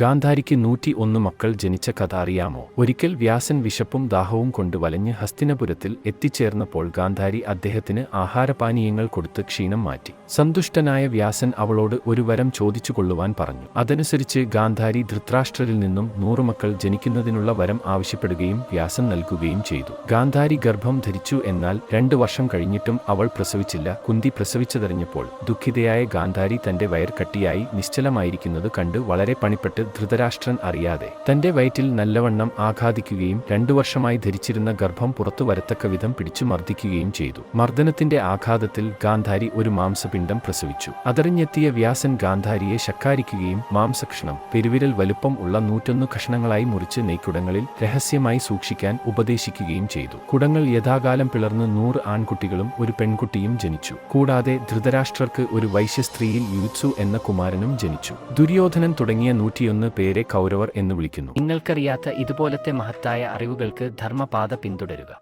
ഗാന്ധാരിക്ക് നൂറ്റി ഒന്ന് മക്കൾ ജനിച്ച കഥ അറിയാമോ? ഒരിക്കൽ വ്യാസൻ വിശപ്പും ദാഹവും കൊണ്ട് വലഞ്ഞ് ഹസ്തിനപുരത്തിൽ എത്തിച്ചേർന്നപ്പോൾ ഗാന്ധാരി അദ്ദേഹത്തിന് ആഹാരപാനീയങ്ങൾ കൊടുത്ത് ക്ഷീണം മാറ്റി. സന്തുഷ്ടനായ വ്യാസൻ അവളോട് ഒരു വരം ചോദിച്ചു കൊള്ളുവാൻ പറഞ്ഞു. അതനുസരിച്ച് ഗാന്ധാരി ധൃത്രാഷ്ട്രരിൽ നിന്നും നൂറു മക്കൾ ജനിക്കുന്നതിനുള്ള വരം ആവശ്യപ്പെടുകയും വ്യാസൻ നൽകുകയും ചെയ്തു. ഗാന്ധാരി ഗർഭം ധരിച്ചു എന്നാൽ രണ്ടു വർഷം കഴിഞ്ഞിട്ടും അവൾ പ്രസവിച്ചില്ല. കുന്തി പ്രസവിച്ചതറിഞ്ഞപ്പോൾ ദുഃഖിതയായ ഗാന്ധാരി തന്റെ വയർ കട്ടിയായി നിശ്ചലമായിരിക്കുന്നത് കണ്ട് വളരെ പണിപ്പെട്ട് ധൃതരാഷ്ട്രൻ അറിയാതെ തന്റെ വയറ്റിൽ നല്ലവണ്ണം ആഘാതിക്കുകയും രണ്ടു വർഷമായി ധരിച്ചിരുന്ന ഗർഭം പുറത്തു വരത്തക്ക വിധം പിടിച്ചു മർദ്ദിക്കുകയും ചെയ്തു. മർദ്ദനത്തിന്റെ ആഘാതത്തിൽ ഗാന്ധാരി ഒരു മാംസപിണ്ഡം പ്രസവിച്ചു. അതറിഞ്ഞെത്തിയ വ്യാസൻ ഗാന്ധാരിയെ ശക്കാരിക്കുകയും മാംസക്ഷണം പെരുവിരൽ വലുപ്പം ഉള്ള നൂറ്റൊന്ന് കഷണങ്ങളായി മുറിച്ച് നെയ്ക്കുടങ്ങളിൽ രഹസ്യമായി സൂക്ഷിക്കാൻ ഉപദേശിക്കുകയും ചെയ്തു. കുടങ്ങൾ യഥാകാലം പിളർന്ന് നൂറ് ആൺകുട്ടികളും ഒരു പെൺകുട്ടിയും ജനിച്ചു. കൂടാതെ ധൃതരാഷ്ട്രർക്ക് ഒരു വൈശ്യസ്ത്രീയിൽ യുത്സു എന്ന കുമാരനും ജനിച്ചു. ദുര്യോധനൻ തുടങ്ങിയ നൂറ്റിയൊന്ന് പേരെ കൗരവർ എന്ന് വിളിക്കുന്നു. നിങ്ങൾക്കറിയാത്ത ഇതുപോലത്തെ മഹത്തായ അറിവുകൾക്ക് ധർമ്മപാത പിന്തുടരുക.